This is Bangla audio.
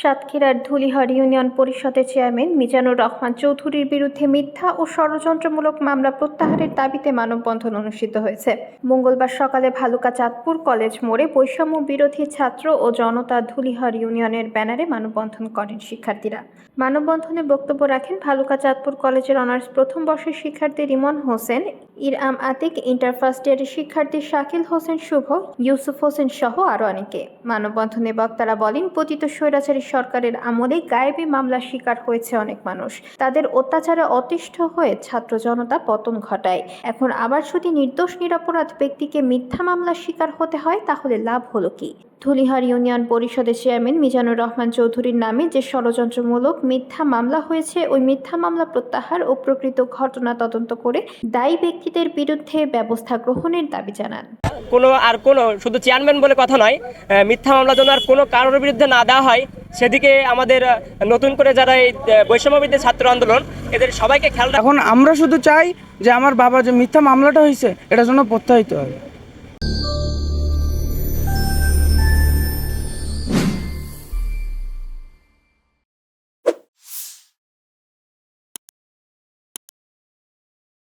সাতক্ষীরার ধুলিহার ইউনিয়ন পরিষদের চেয়ারম্যান মিজানুর রহমান চৌধুরীর বিরুদ্ধে মিথ্যা ও ষড়যন্ত্রমূলক মামলা প্রত্যাহারের দাবিতে মানববন্ধন অনুষ্ঠিত হয়েছে। মঙ্গলবার সকালে ভালুকা চাঁদপুর কলেজ মোড়ে বৈষম্য বিরোধী ছাত্র ও জনতা ধুলিহার ইউনিয়নের ব্যানারে মানববন্ধন করেন শিক্ষার্থীরা। মানববন্ধনে বক্তব্য রাখেন ভালুকা চাঁদপুর কলেজের অনার্স প্রথম বর্ষের শিক্ষার্থী রিমন হোসেন, ইরআম আতিক, ইন্টার ফার্স্ট ইয়ারের শিক্ষার্থী শাকিল হোসেন শুভ, ইউসুফ হোসেন সহ আরও অনেকে। মানববন্ধনে বক্তারা বলেন, পতিত স্বৈরাচারী সরকারের আমলে গায়েবী মামলার শিকার হয়েছে অনেক মানুষ। তাদের অত্যাচারে অতিষ্ঠ হয়ে ছাত্র জনতা পতন ঘটায়। এখন আবার যদি নির্দোষ, নিরপরাধ ব্যক্তিকে মিথ্যা মামলার শিকার হতে হয়, তাহলে লাভ হলো কি? ধুলিহার ইউনিয়ন পরিষদের চেয়ারম্যান মিজানুর রহমান চৌধুরীর নামে যে ষড়যন্ত্রমূলক মিথ্যা মামলা হয়েছে, ওই মিথ্যা মামলা প্রত্যাহার ও প্রকৃত ঘটনা তদন্ত করে দায়ী ব্যক্তিদের বিরুদ্ধে ব্যবস্থা গ্রহণের দাবি জানান। কোনো আর কোনো, শুধু চেয়ারম্যান বলে কথা নয় মিথ্যা মামলা যেন আর কোনো কারোর বিরুদ্ধে না দেওয়া হয়। সেদিকে আমাদের নতুন করে যারা এই বৈষম্যবিদ্যা ছাত্র আন্দোলন, এদের সবাইকে খেয়াল এখন আমরা শুধু চাই যে আমার বাবা যে মিথ্যা মামলাটা হয়েছে এটা যেন প্রত্যাহিত হয়।